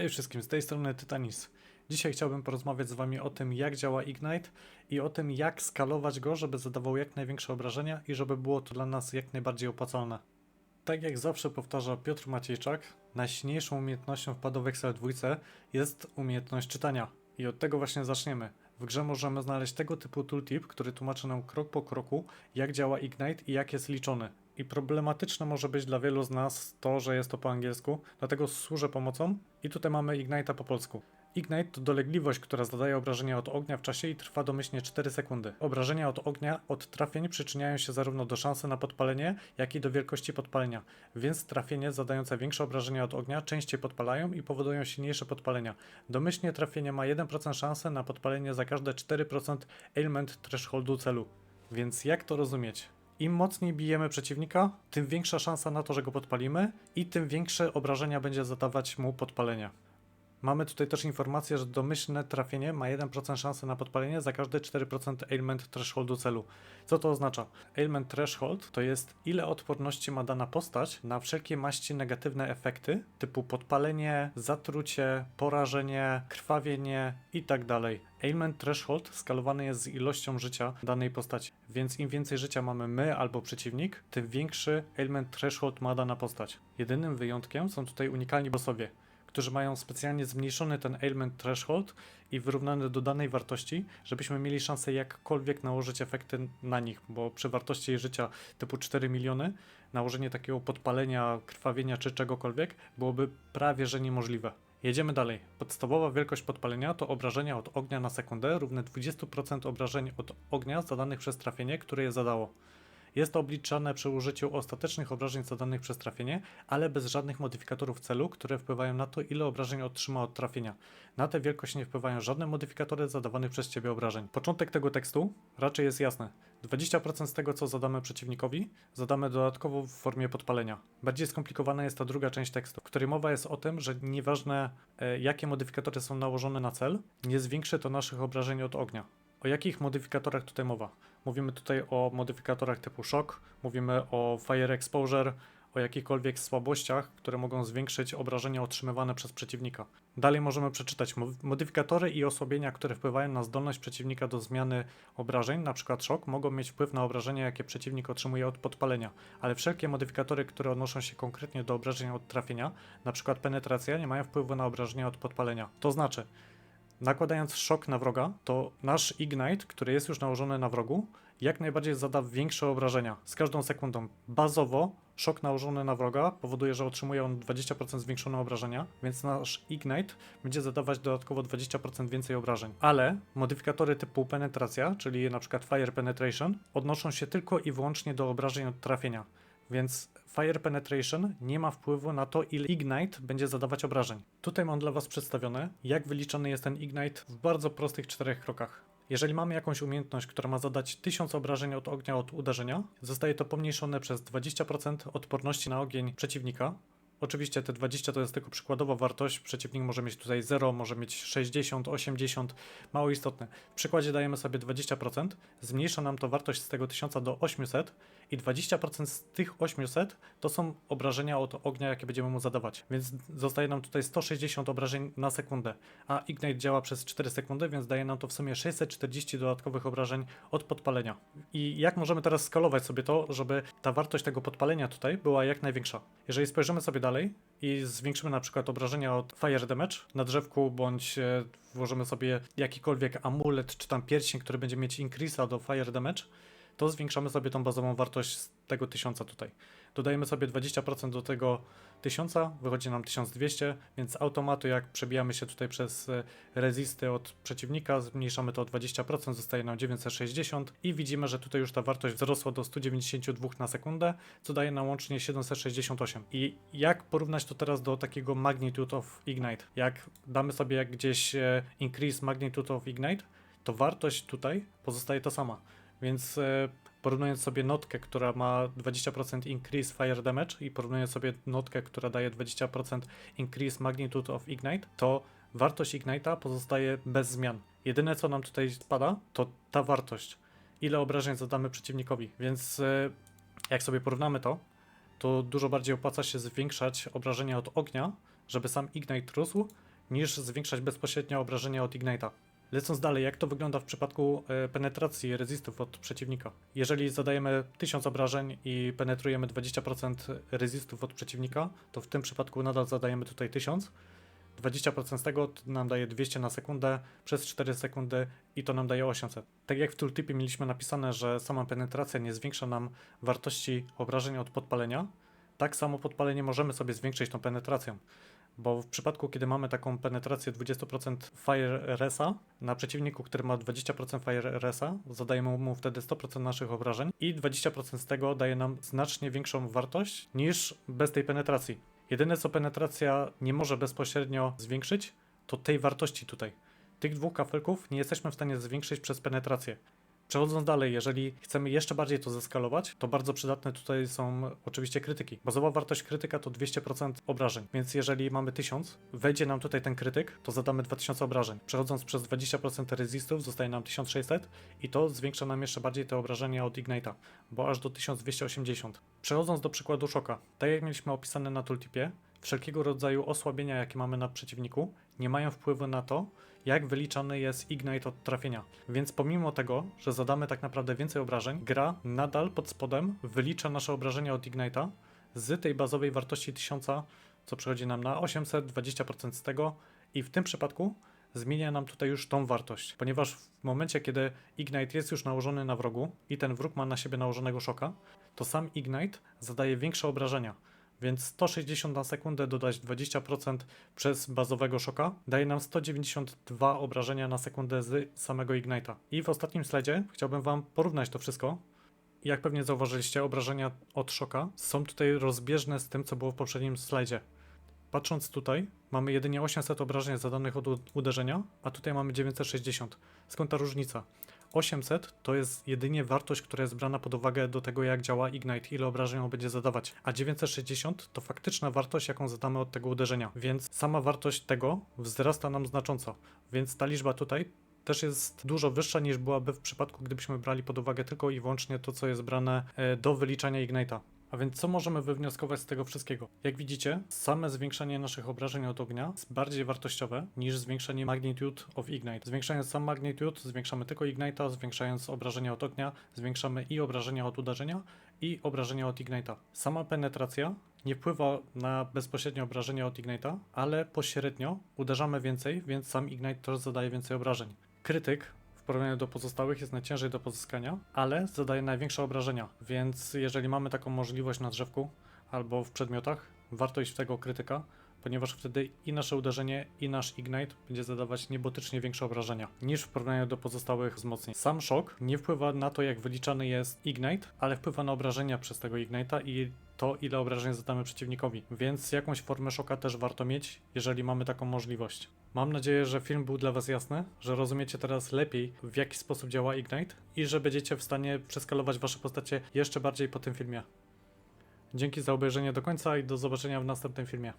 Cześć wszystkim, z tej strony Titanis. Dzisiaj chciałbym porozmawiać z Wami o tym, jak działa Ignite i o tym, jak skalować go, żeby zadawał jak największe obrażenia i żeby było to dla nas jak najbardziej opłacalne. Tak jak zawsze powtarza Piotr Maciejczak, najsilniejszą umiejętnością w Excel 2 jest umiejętność czytania. I od tego właśnie zaczniemy. W grze możemy znaleźć tego typu tooltip, który tłumaczy nam krok po kroku, jak działa Ignite i jak jest liczony. I problematyczne może być dla wielu z nas to, że jest to po angielsku, dlatego służę pomocą i tutaj mamy Ignite'a po polsku. Ignite to dolegliwość, która zadaje obrażenia od ognia w czasie i trwa domyślnie 4 sekundy. Obrażenia od ognia od trafień przyczyniają się zarówno do szansy na podpalenie, jak i do wielkości podpalenia, więc trafienie zadające większe obrażenia od ognia częściej podpalają i powodują silniejsze podpalenia. Domyślnie trafienie ma 1% szansę na podpalenie za każde 4% ailment thresholdu celu. Więc jak to rozumieć? Im mocniej bijemy przeciwnika, tym większa szansa na to, że go podpalimy i tym większe obrażenia będzie zadawać mu podpalenia. Mamy tutaj też informację, że domyślne trafienie ma 1% szansy na podpalenie za każde 4% ailment thresholdu celu. Co to oznacza? Ailment threshold to jest ile odporności ma dana postać na wszelkie maści negatywne efekty typu podpalenie, zatrucie, porażenie, krwawienie itd. Ailment threshold skalowany jest z ilością życia danej postaci, więc im więcej życia mamy my albo przeciwnik, tym większy ailment threshold ma dana postać. Jedynym wyjątkiem są tutaj unikalni bossowie którzy mają specjalnie zmniejszony ten ailment threshold i wyrównany do danej wartości, żebyśmy mieli szansę jakkolwiek nałożyć efekty na nich, bo przy wartości życia typu 4 miliony nałożenie takiego podpalenia, krwawienia czy czegokolwiek byłoby prawie że niemożliwe. Jedziemy dalej. Podstawowa wielkość podpalenia to obrażenia od ognia na sekundę równe 20% obrażeń od ognia zadanych przez trafienie, które je zadało. Jest to obliczane przy użyciu ostatecznych obrażeń zadanych przez trafienie, ale bez żadnych modyfikatorów celu, które wpływają na to, ile obrażeń otrzyma od trafienia. Na tę wielkość nie wpływają żadne modyfikatory zadawanych przez Ciebie obrażeń. Początek tego tekstu raczej jest jasny. 20% z tego, co zadamy przeciwnikowi, zadamy dodatkowo w formie podpalenia. Bardziej skomplikowana jest ta druga część tekstu, w której mowa jest o tym, że nieważne e, jakie modyfikatory są nałożone na cel, nie zwiększy to naszych obrażeń od ognia. O jakich modyfikatorach tutaj mowa? Mówimy tutaj o modyfikatorach typu shock, mówimy o fire exposure, o jakichkolwiek słabościach, które mogą zwiększyć obrażenia otrzymywane przez przeciwnika. Dalej możemy przeczytać modyfikatory i osłabienia, które wpływają na zdolność przeciwnika do zmiany obrażeń, np. szok, mogą mieć wpływ na obrażenia, jakie przeciwnik otrzymuje od podpalenia, ale wszelkie modyfikatory, które odnoszą się konkretnie do obrażeń od trafienia, np. penetracja, nie mają wpływu na obrażenia od podpalenia. To znaczy, nakładając szok na wroga, to nasz Ignite, który jest już nałożony na wrogu, jak najbardziej zada większe obrażenia z każdą sekundą. Bazowo szok nałożony na wroga powoduje, że otrzymuje on 20% zwiększone obrażenia, więc nasz Ignite będzie zadawać dodatkowo 20% więcej obrażeń. Ale modyfikatory typu penetracja, czyli przykład Fire Penetration, odnoszą się tylko i wyłącznie do obrażeń od trafienia. Więc Fire Penetration nie ma wpływu na to, ile Ignite będzie zadawać obrażeń. Tutaj mam dla Was przedstawione, jak wyliczony jest ten Ignite w bardzo prostych czterech krokach. Jeżeli mamy jakąś umiejętność, która ma zadać 1000 obrażeń od ognia od uderzenia, zostaje to pomniejszone przez 20% odporności na ogień przeciwnika, Oczywiście te 20 to jest tylko przykładowa wartość. Przeciwnik może mieć tutaj 0, może mieć 60, 80, mało istotne. W przykładzie dajemy sobie 20%, zmniejsza nam to wartość z tego 1000 do 800 i 20% z tych 800 to są obrażenia od ognia, jakie będziemy mu zadawać. Więc zostaje nam tutaj 160 obrażeń na sekundę, a Ignite działa przez 4 sekundy, więc daje nam to w sumie 640 dodatkowych obrażeń od podpalenia. I jak możemy teraz skalować sobie to, żeby ta wartość tego podpalenia tutaj była jak największa? Jeżeli spojrzymy sobie dalej, i zwiększymy na przykład obrażenia od Fire Damage na drzewku, bądź e, włożymy sobie jakikolwiek amulet czy tam pierścień, który będzie mieć increase'a do Fire Damage, to zwiększamy sobie tą bazową wartość z tego 1000 tutaj. Dodajemy sobie 20% do tego 1000, wychodzi nam 1200, więc z automatu jak przebijamy się tutaj przez e, rezisty od przeciwnika, zmniejszamy to o 20%, zostaje nam 960 i widzimy, że tutaj już ta wartość wzrosła do 192 na sekundę, co daje nam łącznie 768. I jak porównać to teraz do takiego magnitude of ignite? Jak damy sobie jak gdzieś e, increase magnitude of ignite, to wartość tutaj pozostaje ta sama. Więc e, porównując sobie notkę, która ma 20% increase fire damage i porównując sobie notkę, która daje 20% increase magnitude of ignite, to wartość ignite'a pozostaje bez zmian. Jedyne co nam tutaj spada, to ta wartość. Ile obrażeń zadamy przeciwnikowi. Więc e, jak sobie porównamy to, to dużo bardziej opłaca się zwiększać obrażenia od ognia, żeby sam ignite rósł, niż zwiększać bezpośrednio obrażenia od Ignite'a. Lecąc dalej, jak to wygląda w przypadku e, penetracji rezistów od przeciwnika? Jeżeli zadajemy 1000 obrażeń i penetrujemy 20% rezistów od przeciwnika, to w tym przypadku nadal zadajemy tutaj 1000. 20% z tego nam daje 200 na sekundę przez 4 sekundy i to nam daje 800. Tak jak w tooltipie mieliśmy napisane, że sama penetracja nie zwiększa nam wartości obrażeń od podpalenia, tak samo podpalenie możemy sobie zwiększyć tą penetracją. Bo w przypadku, kiedy mamy taką penetrację 20% Fire Resa na przeciwniku, który ma 20% Fire Resa, zadajemy mu wtedy 100% naszych obrażeń i 20% z tego daje nam znacznie większą wartość niż bez tej penetracji. Jedyne co penetracja nie może bezpośrednio zwiększyć, to tej wartości tutaj. Tych dwóch kafelków nie jesteśmy w stanie zwiększyć przez penetrację. Przechodząc dalej, jeżeli chcemy jeszcze bardziej to zeskalować, to bardzo przydatne tutaj są oczywiście krytyki. Bazowa wartość krytyka to 200% obrażeń, więc jeżeli mamy 1000, wejdzie nam tutaj ten krytyk, to zadamy 2000 obrażeń. Przechodząc przez 20% rezistów zostaje nam 1600 i to zwiększa nam jeszcze bardziej te obrażenia od Ignite'a, bo aż do 1280. Przechodząc do przykładu szoka, tak jak mieliśmy opisane na tooltipie, wszelkiego rodzaju osłabienia, jakie mamy na przeciwniku, nie mają wpływu na to, jak wyliczany jest Ignite od trafienia. Więc pomimo tego, że zadamy tak naprawdę więcej obrażeń, gra nadal pod spodem wylicza nasze obrażenia od Ignite'a z tej bazowej wartości 1000, co przychodzi nam na 800, 20% z tego i w tym przypadku zmienia nam tutaj już tą wartość, ponieważ w momencie, kiedy Ignite jest już nałożony na wrogu i ten wróg ma na siebie nałożonego szoka, to sam Ignite zadaje większe obrażenia. Więc 160 na sekundę dodać 20% przez bazowego szoka daje nam 192 obrażenia na sekundę z samego Ignite'a. I w ostatnim slajdzie chciałbym Wam porównać to wszystko. Jak pewnie zauważyliście, obrażenia od szoka są tutaj rozbieżne z tym, co było w poprzednim slajdzie. Patrząc tutaj, mamy jedynie 800 obrażeń zadanych od uderzenia, a tutaj mamy 960. Skąd ta różnica? 800 to jest jedynie wartość, która jest brana pod uwagę do tego, jak działa Ignite, ile obrażeń on będzie zadawać, a 960 to faktyczna wartość, jaką zadamy od tego uderzenia, więc sama wartość tego wzrasta nam znacząco, więc ta liczba tutaj też jest dużo wyższa niż byłaby w przypadku, gdybyśmy brali pod uwagę tylko i wyłącznie to, co jest brane e, do wyliczania Ignite'a. A więc co możemy wywnioskować z tego wszystkiego? Jak widzicie, same zwiększanie naszych obrażeń od ognia jest bardziej wartościowe niż zwiększenie magnitude of ignite. Zwiększając sam magnitude, zwiększamy tylko ignite'a, zwiększając obrażenia od ognia, zwiększamy i obrażenia od uderzenia, i obrażenia od ignite'a. Sama penetracja nie wpływa na bezpośrednie obrażenia od ignite'a, ale pośrednio uderzamy więcej, więc sam ignite też zadaje więcej obrażeń. Krytyk porównaniu do pozostałych jest najciężej do pozyskania, ale zadaje największe obrażenia, więc jeżeli mamy taką możliwość na drzewku albo w przedmiotach, warto iść w tego krytyka, ponieważ wtedy i nasze uderzenie, i nasz ignite będzie zadawać niebotycznie większe obrażenia niż w porównaniu do pozostałych wzmocnień. Sam szok nie wpływa na to, jak wyliczany jest ignite, ale wpływa na obrażenia przez tego ignite'a i to, ile obrażeń zadamy przeciwnikowi, więc jakąś formę szoka też warto mieć, jeżeli mamy taką możliwość. Mam nadzieję, że film był dla Was jasny, że rozumiecie teraz lepiej, w jaki sposób działa Ignite i że będziecie w stanie przeskalować Wasze postacie jeszcze bardziej po tym filmie. Dzięki za obejrzenie do końca i do zobaczenia w następnym filmie.